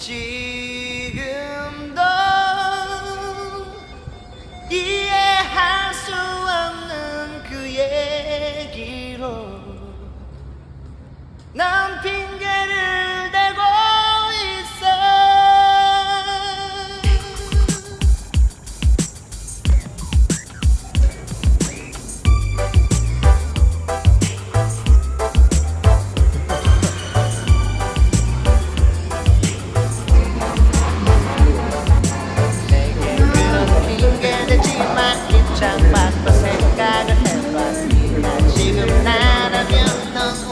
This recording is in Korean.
지금도 이해할 수 없는 그 얘기로 난 빙. 당장 바꿔 생각을 해봤으나 지금 나라면 넌